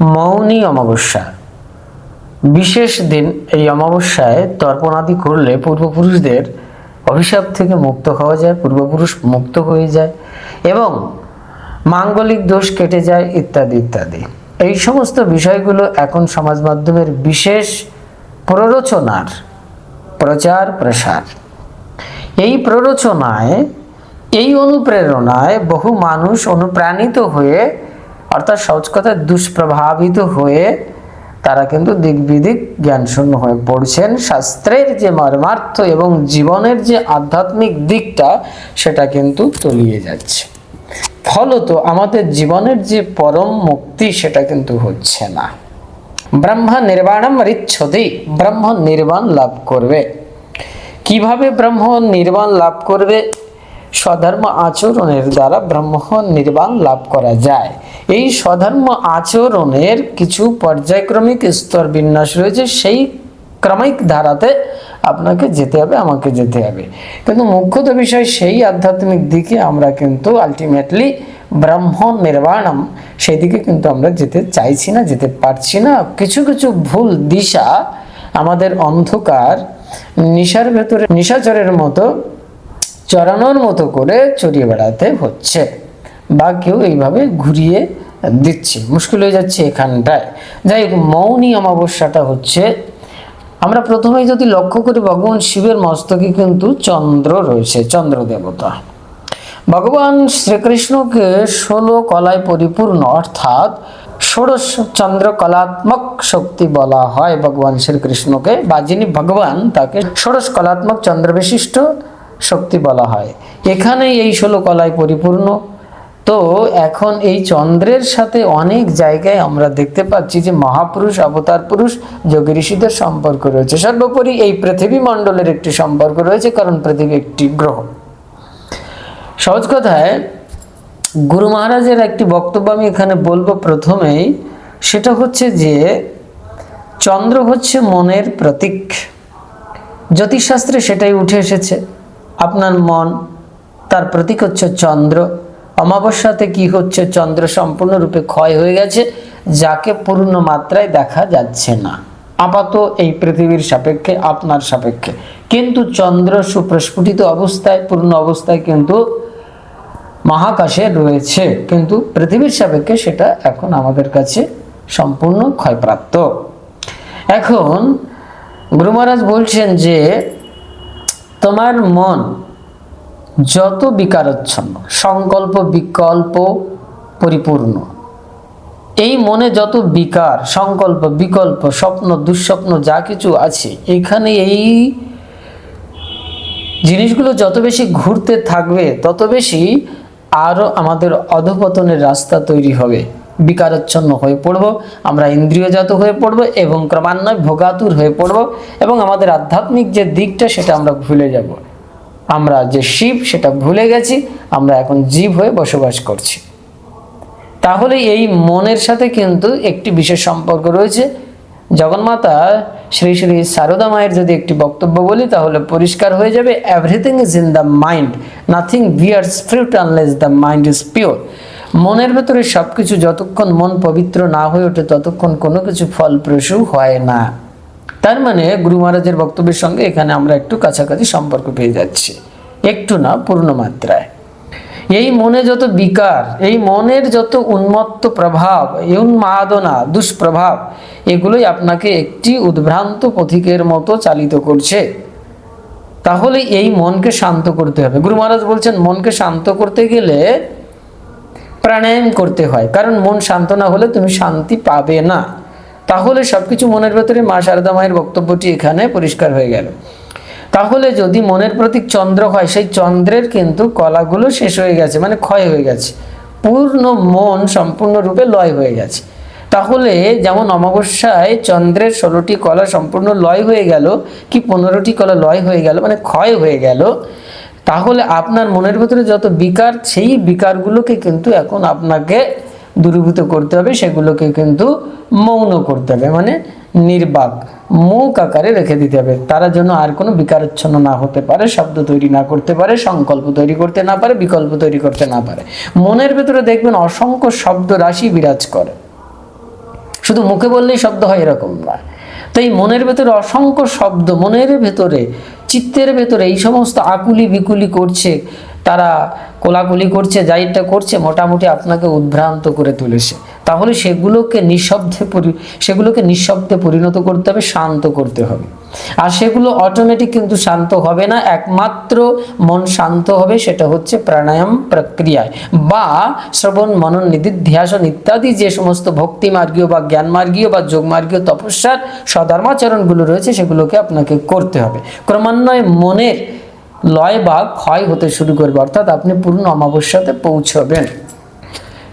মৌনী অমাবস্যা। বিশেষ দিন এই অমাবস্যায় তর্পণাদি করলে পূর্বপুরুষদের অভিশাপ থেকে মুক্ত হওয়া যায়, পূর্বপুরুষ মুক্ত হয়ে যায় এবং মাঙ্গলিক দোষ কেটে যায়, ইত্যাদি ইত্যাদি। এই সমস্ত বিষয়গুলো এখন সমাজ মাধ্যমের বিশেষ প্ররোচনার প্রচার, প্রসার। এই প্ররোচনায়, এই অনুপ্রেরণায় বহু মানুষ অনুপ্রাণিত হয়ে অর্থাৎ সহজ কথায় দুষ্প্রভাবিত হয়ে তারা কিন্তু দিক বিদিক জ্ঞানশূন্য হয়ে পড়ছেন। শাস্ত্রের যে মর্মার্থ এবং জীবনের যে আধ্যাত্মিক দিকটা, সেটা কিন্তু তলিয়ে যাচ্ছে। ফলত আমাদের জীবনের যে পরম মুক্তি, সেটা কিন্তু হচ্ছে না। ব্রহ্ম নির্বাণম রিচ্ছতি, ব্রহ্ম নির্বাণ লাভ করবে। কীভাবে ব্রহ্ম নির্বাণ লাভ করবে? স্বধর্ম আচরণের দ্বারা ব্রহ্ম নির্বাণ লাভ করা যায়। এই স্বধর্ম আচরণের কিছু পর্যায়ক্রমিক স্তর বিন্যাস রয়েছে, সেই ক্রমিক ধারাতে আপনাকে যেতে হবে, আমাকে যেতে হবে। কিন্তু মুখ্যত বিষয় সেই আধ্যাত্মিক দিকে আমরা কিন্তু আলটিমেটলি ব্রহ্ম নির্বাণম, সেই দিকে কিন্তু আমরা যেতে চাইছি না, যেতে পারছি না। কিছু কিছু ভুল দিশা আমাদের অন্ধকার, নিশার ভেতরে, নিশাচরের মতো চড়ানোর মতো করে চড়িয়ে বেড়াতে হচ্ছে। বা কেউ এইভাবে ঘুরিয়ে দিচ্ছে। মুশকিল হয়ে যাচ্ছে এখানটায়। যাই হোক, মৌনী অমাবস্যাটা হচ্ছে। আমরা প্রথমেই যদি লক্ষ্য করি, ভগবান শিবের মস্তকে কিন্তু চন্দ্র রয়েছে, চন্দ্র দেবতা। ভগবান শ্রীকৃষ্ণকে ষোলো কলায় পরিপূর্ণ, অর্থাৎ ষোড়শ চন্দ্র কলাত্মক শক্তি বলা হয় ভগবান শ্রীকৃষ্ণকে। বা যিনি ভগবান তাকে ষোড়শ কলাত্মক চন্দ্র বিশিষ্ট শক্তি বলা হয়। এখানেই এই ষোলো কলায় পরিপূর্ণ। তো এখন এই চন্দ্রের সাথে অনেক জায়গায় আমরা দেখতে পাচ্ছি যে মহাপুরুষ, অবতার পুরুষ, যোগী ঋষিদের সম্পর্ক রয়েছে। সর্বোপরি এই পৃথিবী মণ্ডলের একটি সম্পর্ক রয়েছে, কারণ পৃথিবী একটি গ্রহ। সহজ কথায় গুরু মহারাজের একটি বক্তব্য আমি এখানে বলব প্রথমেই। সেটা হচ্ছে যে, চন্দ্র হচ্ছে মনের প্রতীক। জ্যোতিষশাস্ত্রে সেটাই উঠে এসেছে। আপনার মন, তার প্রতীক হচ্ছে চন্দ্র। অমাবস্যাতে কি হচ্ছে? চন্দ্র সম্পূর্ণরূপে ক্ষয় হয়ে গেছে, যাকে পূর্ণ মাত্রায় দেখা যাচ্ছে না। আপাত এই পৃথিবীর সাপেক্ষে, আপনার সাপেক্ষে। কিন্তু চন্দ্র সুপ্রস্ফুটিত অবস্থায়, পূর্ণ অবস্থায় কিন্তু মহাকাশে রয়েছে। কিন্তু পৃথিবীর সাপেক্ষে সেটা এখন আমাদের কাছে সম্পূর্ণ ক্ষয়প্রাপ্ত। এখন গুরু মহারাজ বলছেন যে তোমার মন যত বিকারচ্ছন্ন, সংকল্প, বিকল্প পরিপূর্ণ, এই মনে যত বিকার, সংকল্প, বিকল্প, স্বপ্ন, দুঃস্বপ্ন, যা কিছু আছে, এখানে এই জিনিসগুলো যত বেশি ঘুরতে থাকবে, তত বেশি আরও আমাদের অধপতনের রাস্তা তৈরি হবে। বিকারাচ্ছন্ন হয়ে পড়ব, আমরা ইন্দ্রিয়জাত হয়ে পড়ব এবং ক্রমান্বয়ে ভোগাতুর হয়ে পড়ব এবং আমাদের আধ্যাত্মিক যে দিকটা সেটা আমরা ভুলে যাব। আমরা যে শিব সেটা ভুলে গেছি, আমরা এখন জীব হয়ে বসবাস করছি। তাহলে এই মনের সাথে কিন্তু একটি বিশেষ সম্পর্ক রয়েছে। জগন্মাতা শ্রী শ্রী সারদা মায়ের যদি একটি বক্তব্য বলি, তাহলে পরিষ্কার হয়ে যাবে everything is in the mind nothing bears fruit unless the mind is pure মনের ভেতরে সব কিছু যতক্ষণ মন পবিত্র না হয়ে ওঠে, ততক্ষণ কোনো কিছু ফলপ্রসূ হয় না। তার মানে গুরু মহারাজের বক্তব্যের সঙ্গে এখানে আমরা একটু কাছাকাছি সম্পর্ক পেয়ে যাচ্ছি। একটু না, পূর্ণ মাত্রায়। এই মনে যত বিকার, এই মনের যত উন্মত্ত প্রভাব উন্মাদনা, দুষ্প্রভাব, এগুলোই আপনাকে একটি উদ্ভ্রান্ত পথিকের মতো চালিত করছে। তাহলে এই মনকে শান্ত করতে হবে। গুরু মহারাজ বলছেন, মনকে শান্ত করতে গেলে প্রাণায়াম করতে হয়। কারণ মন শান্ত না হলে তুমি শান্তি পাবে না। তাহলে সব কিছু মনের ভেতরে মা শারদা মায়ের বক্তব্যটি এখানে পরিষ্কার হয়ে গেল। তাহলে যদি মনের প্রতীক চন্দ্র হয়, সেই চন্দ্রের কিন্তু কলাগুলো শেষ হয়ে গেছে মানে ক্ষয় হয়ে গেছে। পূর্ণ মন সম্পূর্ণরূপে লয় হয়ে গেছে। তাহলে যেমন অমাবস্যায় চন্দ্রের ষোলোটি কলা সম্পূর্ণ লয় হয়ে গেল, কি পনেরোটি কলা লয় হয়ে গেল মানে ক্ষয় হয়ে গেল তাহলে আপনার মনের ভেতরে যত বিকার, সেই বিকারগুলোকে কিন্তু এখন আপনাকে দূরীভূত করতে হবে, সেগুলোকে কিন্তু মৌন করতে হবে। মানে নির্বাক, মুখ আকারে রেখে দিতে হবে। তারা যেন আর কোনো বিকারচ্ছন্ন না হতে পারে, শব্দ তৈরি না করতে পারে, সংকল্প তৈরি করতে না পারে, বিকল্প তৈরি করতে না পারে। মনের ভেতরে দেখবেন অসংখ্য শব্দ রাশি বিরাজ করে। শুধু মুখে বললেই শব্দ হয় এরকম তো এই মনের ভেতরে অসংখ্য শব্দ, মনের ভেতরে, চিত্তের ভেতরে এই সমস্ত আকুলি বিকুলি করছে, তারা কোলাকুলি করছে যাইটা করছে, মোটামুটি আপনাকে উদ্ভ্রান্ত করে তুলেছে। তাহলে সেগুলোকে নিঃশব্দে সেগুলোকে নিঃশব্দে পরিণত করতে হবে, শান্ত করতে হবে। আর সেগুলো অটোমেটিক কিন্তু শান্ত হবে না, একমাত্র মন শান্ত হবে সেটা হচ্ছে প্রাণায়াম প্রক্রিয়ায়। বা শ্রবণ, মনন নিধিধ্যাসন ইত্যাদি যে সমস্ত ভক্তি মার্গীয় বা জ্ঞান মার্গীয় বা যোগমার্গীয় তপস্যার সধর্মাচরণগুলো রয়েছে, সেগুলোকে আপনাকে করতে হবে। ক্রমান্বয়ে মনের লয় বা ক্ষয় হতে শুরু করবে, অর্থাৎ আপনি পূর্ণ অমাবস্যাতে পৌঁছবেন।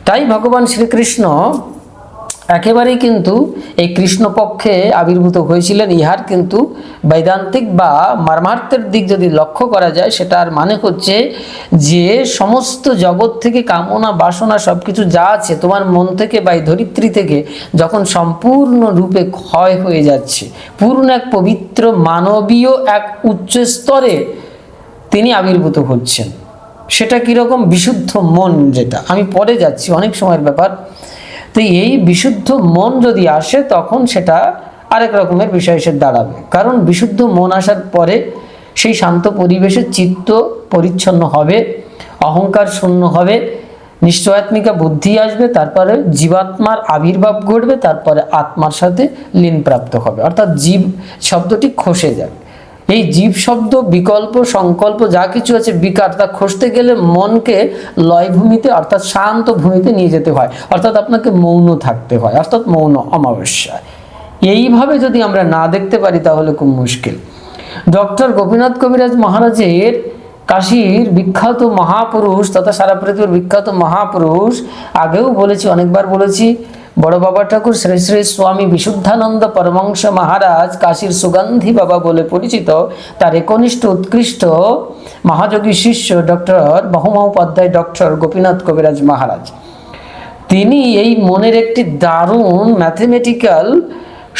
তাই ভগবান শ্রীকৃষ্ণ একেবারেই কিন্তু এই কৃষ্ণপক্ষে আবির্ভূত হয়েছিলেন ইহার কিন্তু বৈদান্তিক বা মর্মার্থের দিক যদি লক্ষ্য করা যায়, সেটার মানে হচ্ছে যে সমস্ত জগৎ থেকে কামনা, বাসনা সব কিছু যা আছে, তোমার মন থেকে বা ধরিত্রী থেকে যখন সম্পূর্ণ রূপে ক্ষয় হয়ে যাচ্ছে, পূর্ণ এক পবিত্র মানবীয় এক উচ্চ স্তরে তিনি আবির্ভূত হচ্ছেন। সেটা কীরকম? বিশুদ্ধ মন যেটা। আমি পরে যাচ্ছি, অনেক সময়ের ব্যাপার। তো এই বিশুদ্ধ মন যদি আসে, তখন সেটা আরেক রকমের বিষয় এসে দাঁড়াবে। কারণ বিশুদ্ধ মন আসার পরে সেই শান্ত পরিবেশে চিত্ত পরিচ্ছন্ন হবে, অহংকার শূন্য হবে, নিশ্চয়াত্মিকা বুদ্ধি আসবে, তারপরে জীবাত্মার আবির্ভাব ঘটবে, তারপরে আত্মার সাথে লীন প্রাপ্ত হবে। অর্থাৎ জীব শব্দটি খসে যাবে। এই জীব শব্দ, বিকল্প, সংকল্প, যা কিছু আছে বিকার, তা খসতে গেলে মনকে লয় ভূমিতে অর্থাৎ শান্ত ভূমিতে নিয়ে যেতে হয়। অর্থাৎ আপনাকে মৌন থাকতে হয়, অর্থাৎ মৌন অমাবস্যা এইভাবে যদি আমরা না দেখতে পারি, তাহলে খুব মুশকিল। ডক্টর গোপীনাথ কবিরাজ মহারাজের কাশীর বিখ্যাত মহাপুরুষ, তথা সারা পৃথিবীর বিখ্যাত মহাপুরুষ, আগেও বলেছি, অনেকবার বলেছি বড় বাবা ঠাকুর শ্রী শ্রী স্বামী বিশুদ্ধানন্দ পরমংশ মহারাজ কাশীর সুগন্ধি বাবা বলে পরিচিত তার একনিষ্ঠ উৎকৃষ্ট মহাযোগী শিষ্য ডক্টর বহুমহোপাধ্যায় ডক্টর গোপীনাথ কবিরাজ মহারাজ। তিনি এই মনের একটি দারুণ ম্যাথমেটিক্যাল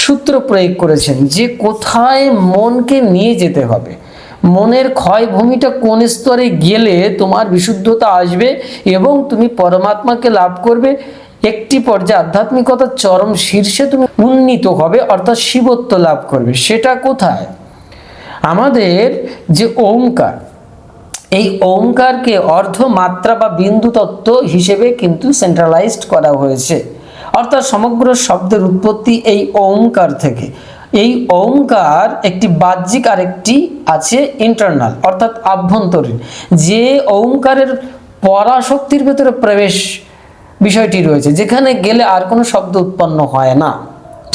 সূত্র প্রয়োগ করেছেন যে কোথায় মনকে নিয়ে যেতে হবে। মনের ক্ষয়ভূমিটা কোন স্তরে গেলে তোমার বিশুদ্ধতা আসবে এবং তুমি পরমাত্মাকে লাভ করবে? একটি পর্যায়ে আধ্যাত্মিকতার চরম শীর্ষে তুমি উন্নীত হবে, অর্থাৎ শিবত্ব লাভ করবে। সেটা কোথায়? আমাদের যে ওঙ্কার এই ওঙ্কারকে অর্ধমাত্রা বা বিন্দু তত্ত্ব হিসেবে কিন্তু সেন্ট্রালাইজড করা হয়েছে। অর্থাৎ সমগ্র শব্দের উৎপত্তি এই ওঙ্কার থেকে। এই ওঙ্কার একটি বাহ্যিক আর একটি আছে ইন্টারনাল অর্থাৎ আভ্যন্তরীণ। যে ওঙ্কারের পরাশক্তির ভেতরে প্রবেশ বিষয়টি রয়েছে যেখানে গেলে আর কোনো শব্দ উৎপন্ন হয় না।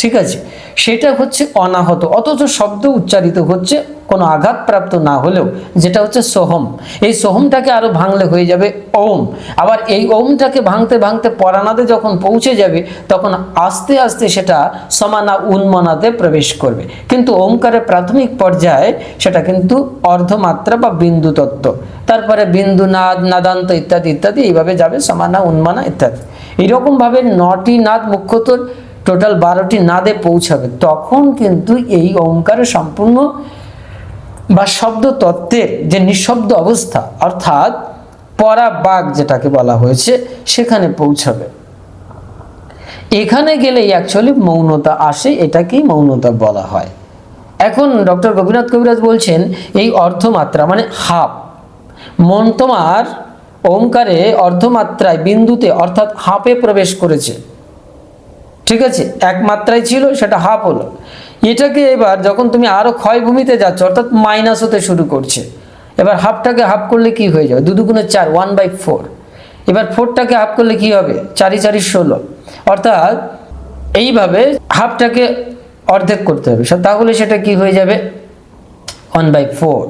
ঠিক আছে? সেটা হচ্ছে অনাহত। অথচ শব্দ উচ্চারিত হচ্ছে, কোনো আঘাতপ্রাপ্ত না হলেও, যেটা হচ্ছে সোহম। এই সোহমটাকে আরও ভাঙলে হয়ে যাবে ওম। আবার এই ওমটাকে ভাঙতে ভাঙতে পরানাতে যখন পৌঁছে যাবে, তখন আস্তে আস্তে সেটা সমানা উন্মনাতে প্রবেশ করবে। কিন্তু ওমকারের প্রাথমিক পর্যায়ে সেটা কিন্তু অর্ধমাত্রা বা বিন্দু তত্ত্ব তারপরে বিন্দু, নাদ, নাদান্ত ইত্যাদি ইত্যাদি, এইভাবে যাবে সমানা, উন্মানা, ইত্যাদি। এইরকমভাবে নটি নাদ মুখ্যত টোটাল বারোটি নাদে পৌঁছাবে। তখন কিন্তু এই ওঙ্কারের সম্পূর্ণ বা শব্দ তত্ত্বের যে নিঃশব্দ অবস্থা, অর্থাৎ পরাবাগ যেটাকে বলা হয়েছে, সেখানে পৌঁছাবে। এখানে গেলেই অ্যাকচুয়ালি মৌনতা আসে, এটাকেই মৌনতা বলা হয়। এখন ডক্টর গোপীনাথ কবিরাজ বলছেন, এই অর্ধমাত্রা মানে হাফ। মন তোমার ওমকারে অর্ধমাত্রায় বিন্দুতে, অর্থাৎ হাফে প্রবেশ করেছে। ঠিক আছে? এক মাত্রায় ছিল, সেটা হাফ হলো। এটাকে এবার যখন তুমি আরও ক্ষয়ভূমিতে যাচ্ছ, অর্থাৎ মাইনাস হতে শুরু করছে, এবার হাফটাকে হাফ করলে কি হয়ে যাবে? দু দুগুণে চার ওয়ান বাই ফোর এবার ফোরটাকে হাফ করলে কি হবে? চারি চারি, ষোলো। অর্থাৎ এইভাবে হাফটাকে অর্ধেক করতে হবে। তাহলে সেটা কি হয়ে যাবে? ওয়ান বাই ফোর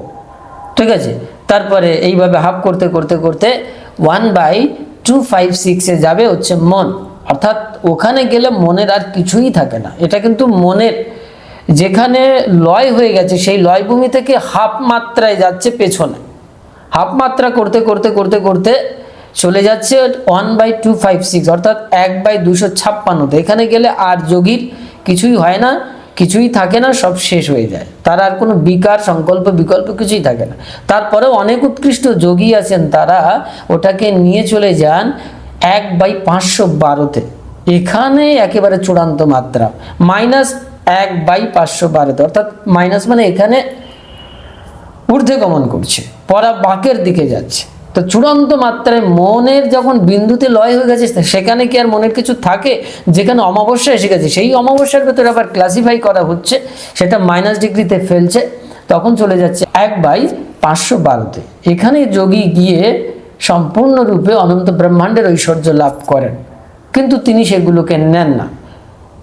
ঠিক আছে? তারপরে এইভাবে হাফ করতে করতে করতে ওয়ান বাই টু ফাইভ সিক্সে যাবে হচ্ছে মন অর্থাৎ ওখানে গেলে মনের আর কিছুই থাকে না। এটা কিন্তু মনের যেখানে লয় হয়ে গেছে, সেই লয় ভূমি থেকে হাফ মাত্রায় যাচ্ছে পেছনে। হাফ মাত্রা করতে করতে করতে করতে চলে যাচ্ছে one by two five six অর্থাৎ এক বাই দুশো ছাপ্পান্নতে। এখানে গেলে আর যোগীর কিছুই হয় না, কিছুই থাকে না, সব শেষ হয়ে যায়। তার আর কোনো বিকার, সংকল্প, বিকল্প কিছুই থাকে না। তারপরেও অনেক উৎকৃষ্ট যোগী আছেন, তারা ওটাকে নিয়ে চলে যান এক বাই পাঁচশো বারোতে। এখানে একেবারে চূড়ান্ত মাত্রা। মাইনাস এক বাই পাঁচশো বারোতে। অর্থাৎ মাইনাস মানে এখানে ঊর্ধ্বে গমন করছে। পরা বাঁকের দিকে যাচ্ছে। তো চূড়ান্ত মাত্রায় মনের যখন বিন্দুতে লয় হয়ে গেছে, সেখানে কি আর মনের কিছু থাকে? যেখানে অমাবস্যা এসে গেছে। সেই অমাবস্যার ভেতরে আবার ক্লাসিফাই করা হচ্ছে, সেটা মাইনাস ডিগ্রিতে ফেলছে, তখন চলে যাচ্ছে এক বাই পাঁচশো বারোতে। এখানে যোগী গিয়ে সম্পূর্ণরূপে অনন্ত ব্রহ্মাণ্ডের ঐশ্বর্য লাভ করেন। কিন্তু তিনি সেগুলোকে নেন না।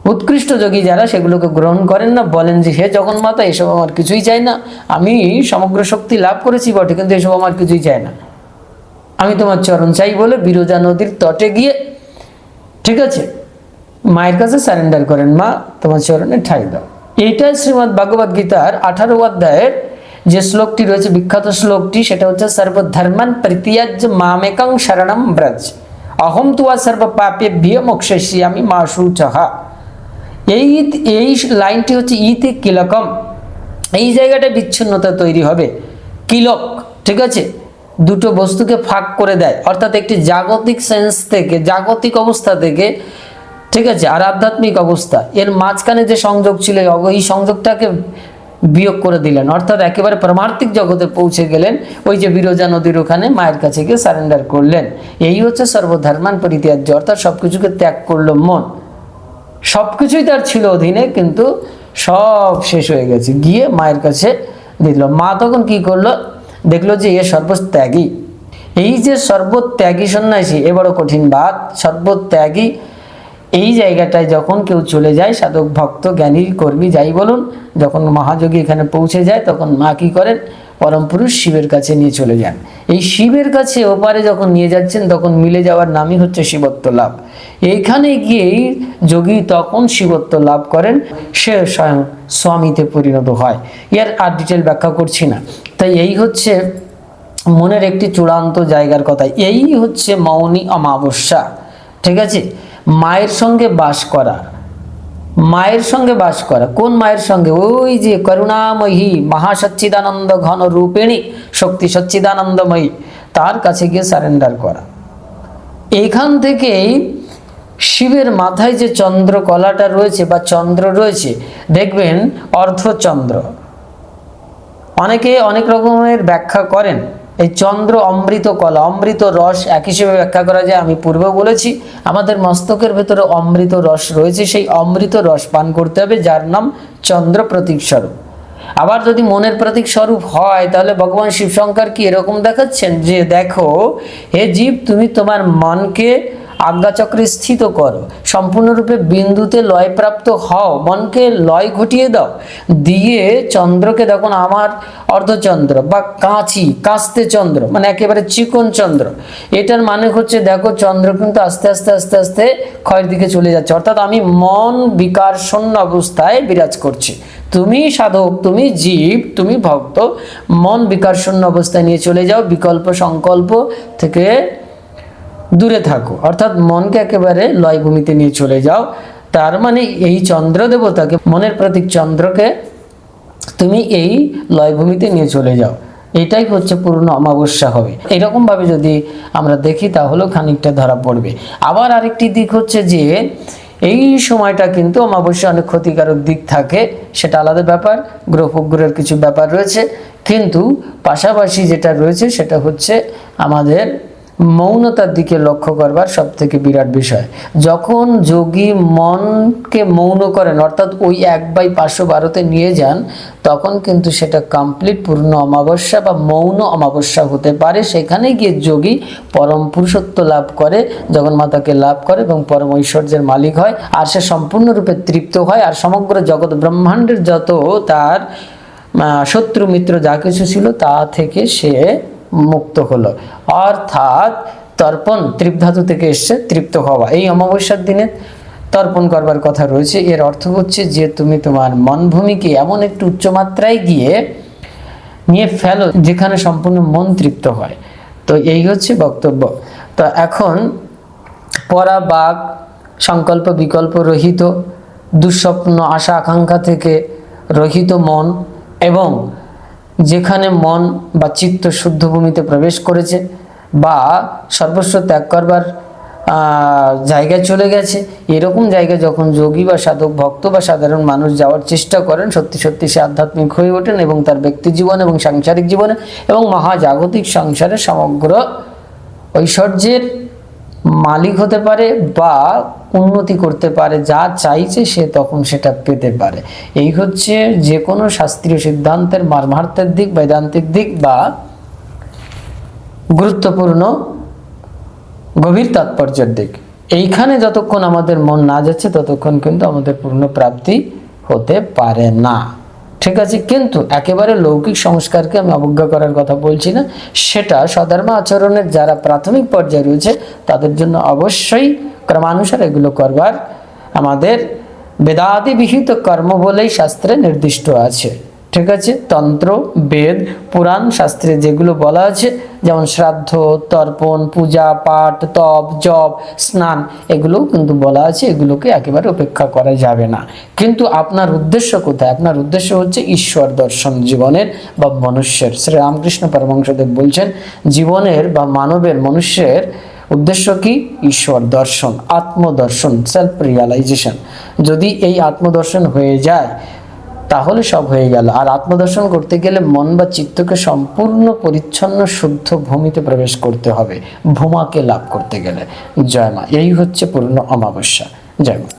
উৎকৃষ্ট যোগী যারা সেগুলোকে গ্রহণ করেন না, বলেন যে, হে জগন্মাতা, এসব আমার কিছুই চাই না। আমি সমগ্র শক্তি লাভ করেছি বটে, কিন্তু এসব আমার কিছুই চাই না। আমি তোমার চরণ চাই বলে বিরোজা নদীর তটে গিয়ে, ঠিক আছে, মায়ের কাছে সারেন্ডার করেন। মা, তোমার চরণে ঠাই দাও। এইটাই শ্রীমদ্ ভাগবত গীতার আঠারো অধ্যায়ের যে শ্লোকটি রয়েছে, বিখ্যাত শ্লোকটি, সেটা হচ্ছে, সর্বধর্মান পরিত্যাজ্য মামেকং শরণম ব্রজ। অহম তুয়া সর্ব পাপে পাপেভ্য মোক্ষামি মা শুচহা এই এই লাইনটি হচ্ছে, ইতে কিলকম। এই জায়গাটা বিচ্ছিন্নতা তৈরি হবে। কিলক, ঠিক আছে? দুটো বস্তুকে ফাঁক করে দেয়। অর্থাৎ একটি জাগতিক সেন্স থেকে, জাগতিক অবস্থা থেকে, ঠিক আছে? আর আধ্যাত্মিক অবস্থা। এর মাঝখানে যে সংযোগ ছিল এই সংযোগটাকে বিয়োগ করে দিলেন। অর্থাৎ একেবারে পারমার্থিক জগতে পৌঁছে গেলেন। ওই যে বিরোজা নদীর ওখানে মায়ের কাছে গিয়ে সারেন্ডার করলেন। এই হচ্ছে সর্বধর্মান পরিত্যাজ্য। অর্থাৎ সব কিছুকে ত্যাগ করল মন। সব কিছুই তার ছিল অধীনে, কিন্তু সব শেষ হয়ে গেছে। গিয়ে মায়ের কাছে দিল মা তখন কি করল? দেখল যে এ সর্বত্যাগী। এই যে সর্বত্যাগী সন্ন্যাসী, এ বড় কঠিন বাদ সর্বত্যাগী এই জায়গাটায় যখন কেউ চলে যায়, সাধক ভক্ত জ্ঞানী কর্মী, যাই বলুন, যখন মহাযোগী এখানে পৌঁছে যায়, তখন মা কি করেন? পরম পুরুষ শিবের কাছে নিয়ে চলে যান। এই শিবের কাছে ওপারে যখন নিয়ে যাচ্ছেন, তখন মিলে যাওয়ার নামই হচ্ছে শিবত্ব লাভ। এইখানে গিয়েই যোগী তখন শিবত্ব লাভ করেন, সে স্বয়ং স্বামীতে পরিণত হয়। ইয়ার আর ডিটেল ব্যাখ্যা করছি না। তাই এই হচ্ছে মনের একটি চূড়ান্ত জায়গার কথা। এই হচ্ছে মৌনী অমাবস্যা। ঠিক আছে? মায়ের সঙ্গে বাস করা। মায়ের সঙ্গে বাস করা। কোন মায়ের সঙ্গে? ওই যে করুণাময়ী মহাসচ্চিদানন্দ ঘন রূপিণী শক্তি সচ্চিদানন্দময়ী, তার কাছে গিয়ে সারেন্ডার করা। এইখান থেকেই শিবের মাথায় যে চন্দ্রকলাটা রয়েছে বা চন্দ্র রয়েছে, দেখবেন অর্ধচন্দ্র। অনেকে অনেক রকমের ব্যাখ্যা করেন। এই চন্দ্র অমৃত কলা, অমৃত রস এক হিসেবে ব্যাখ্যা করা যায়। আমি পূর্বে বলেছি, আমাদের মস্তকের ভেতরে অমৃত রস রয়েছে, সেই অমৃত রস পান করতে হবে, যার নাম চন্দ্র প্রতীক স্বরূপ। আবার যদি মনের প্রতীক স্বরূপ হয়, তাহলে ভগবান শিবশঙ্কর কি এরকম দেখাচ্ছেন? যে দেখো, হে জীব, তুমি তোমার মনকে আজ্ঞাচক্রে স্থিত করো। সম্পূর্ণরূপে বিন্দুতে লয়প্রাপ্ত হও। মনকে লয় ঘটিয়ে দাও। দিয়ে চন্দ্রকে দেখুন আমার অর্ধচন্দ্র বা কাঁচি কাঁচতে চন্দ্র মানে একেবারে চিকন চন্দ্র। এটার মানে হচ্ছে দেখো চন্দ্র কিন্তু আস্তে আস্তে আস্তে আস্তে ক্ষয়ের দিকে চলে যাচ্ছে। অর্থাৎ আমি মন বিকার শূন্য অবস্থায় বিরাজ করছি। তুমি সাধক, তুমি জীব, তুমি ভক্ত, মন বিকার শূন্য অবস্থায় নিয়ে চলে যাও। বিকল্প সংকল্প থেকে দূরে থাকো। অর্থাৎ মনকে একেবারে লয়ভূমিতে নিয়ে চলে যাও। তার মানে এই চন্দ্র দেবতাকে, মনের প্রতীক চন্দ্রকে তুমি এই লয়ভূমিতে নিয়ে চলে যাও। এটাই হচ্ছে পূর্ণ অমাবস্যা হবে। এরকম ভাবে যদি আমরা দেখি, তাহলেও খানিকটা ধরা পড়বে। আবার আরেকটি দিক হচ্ছে যে, এই সময়টা কিন্তু অমাবস্যা অনেক ক্ষতিকারক দিক থাকে। সেটা আলাদা ব্যাপার, গ্রহ উপগ্রহের কিছু ব্যাপার রয়েছে। কিন্তু পাশাপাশি যেটা রয়েছে, সেটা হচ্ছে আমাদের মৌনতার দিকে লক্ষ্য করবার সব থেকে বিরাট বিষয়। যখন যোগী মনকে মৌন করেন, অর্থাৎ ওই এক বাই পাঁচশো বারোতে নিয়ে যান, তখন কিন্তু সেটা কমপ্লিট পূর্ণ অমাবস্যা বা মৌন অমাবস্যা হতে পারে। সেখানে গিয়ে যোগী পরম পুরুষত্ব লাভ করে, জগন্মাতাকে লাভ করে এবং পরম ঐশ্বর্যের মালিক হয়। আর সে সম্পূর্ণরূপে তৃপ্ত হয়। আর সমগ্র জগৎ ব্রহ্মাণ্ডের যত তার শত্রু, মিত্র যা কিছু ছিল তা থেকে সে মুক্ত হলো। অর্থাৎ তর্পণ তৃপ্ধাতু থেকে এসছে তৃপ্ত হওয়া। এই অমাবস্যার দিনে তর্পণ করবার কথা রয়েছে। এর অর্থ হচ্ছে যে তুমি তোমার মনভূমিকে এমন একটু উচ্চমাত্রায় গিয়ে নিয়ে ফেলো যেখানে সম্পূর্ণ মন তৃপ্ত হয়। তো এই হচ্ছে বক্তব্য। তো এখন পরাবাগ সংকল্প বিকল্প রহিত, দুঃস্বপ্ন, আশা, আকাঙ্ক্ষা থেকে রহিত মন এবং যেখানে মন বা চিত্ত শুদ্ধ ভূমিতে প্রবেশ করেছে বা সর্বস্ব ত্যাগ করবার জায়গায় চলে গেছে। এরকম জায়গায় যখন যোগী বা সাধক, ভক্ত বা সাধারণ মানুষ যাওয়ার চেষ্টা করেন, সত্যি সত্যি সে আধ্যাত্মিক হয়ে ওঠেন এবং তার ব্যক্তি জীবন এবং সাংসারিক জীবনে এবং মহাজাগতিক সংসারে সমগ্র ঐশ্বর্যের মালিক হতে পারে বা উন্নতি করতে পারে, যা চাইছে সে তখন সেটা পেতে পারে। এই হচ্ছে যে কোনো শাস্ত্রীয় সিদ্ধান্তের মার্মার্থের দিক বেদান্তিক দিক বা গুরুত্বপূর্ণ গভীর তাৎপর্যের দিক। এইখানে যতক্ষণ আমাদের মন না যাচ্ছে, ততক্ষণ কিন্তু আমাদের পূর্ণ প্রাপ্তি হতে পারে না। ঠিক আছে? কিন্তু একেবারে লৌকিক সংস্কারকে আমি অবজ্ঞা করার কথা বলছি না। সেটা সধর্ম আচরণের যারা প্রাথমিক পর্যায়ে রয়েছে, তাদের জন্য অবশ্যই ক্রমানুসারে এগুলো করবার আমাদের বেদাদি বিহিত কর্ম বলেই শাস্ত্রে নির্দিষ্ট আছে। ঠিক আছে? তন্ত্র, বেদ, পুরাণ, শাস্ত্রে যেগুলো বলা আছে, যেমন শ্রাদ্ধ, তর্পণ, পূজা, পাঠ, তপ, জপ, স্নান এগুলোও কিন্তু বলা আছে, এগুলোকে একেবারে উপেক্ষা করা যাবে না। কিন্তু আপনার উদ্দেশ্য কোথায়? আপনার উদ্দেশ্য হচ্ছে ঈশ্বর দর্শন জীবনের বা মনুষ্যের। শ্রী রামকৃষ্ণ পরমংসদেব বলছেন, জীবনের বা মানবের মনুষ্যের উদ্দেশ্য কি? ঈশ্বর দর্শন, আত্মদর্শন সেলফ রিয়ালাইজেশন যদি এই আত্মদর্শন হয়ে যায় তাহলে সব হয়ে গেল। আর আত্মদর্শন করতে গেলে মন বা চিত্তকে সম্পূর্ণ, পরিচ্ছন্ন, শুদ্ধ ভূমিতে প্রবেশ করতে হবে। ভূমাকে লাভ করতে গেলে। জয় মা, এই হচ্ছে পূর্ণ অমাবস্যা। জয় মা।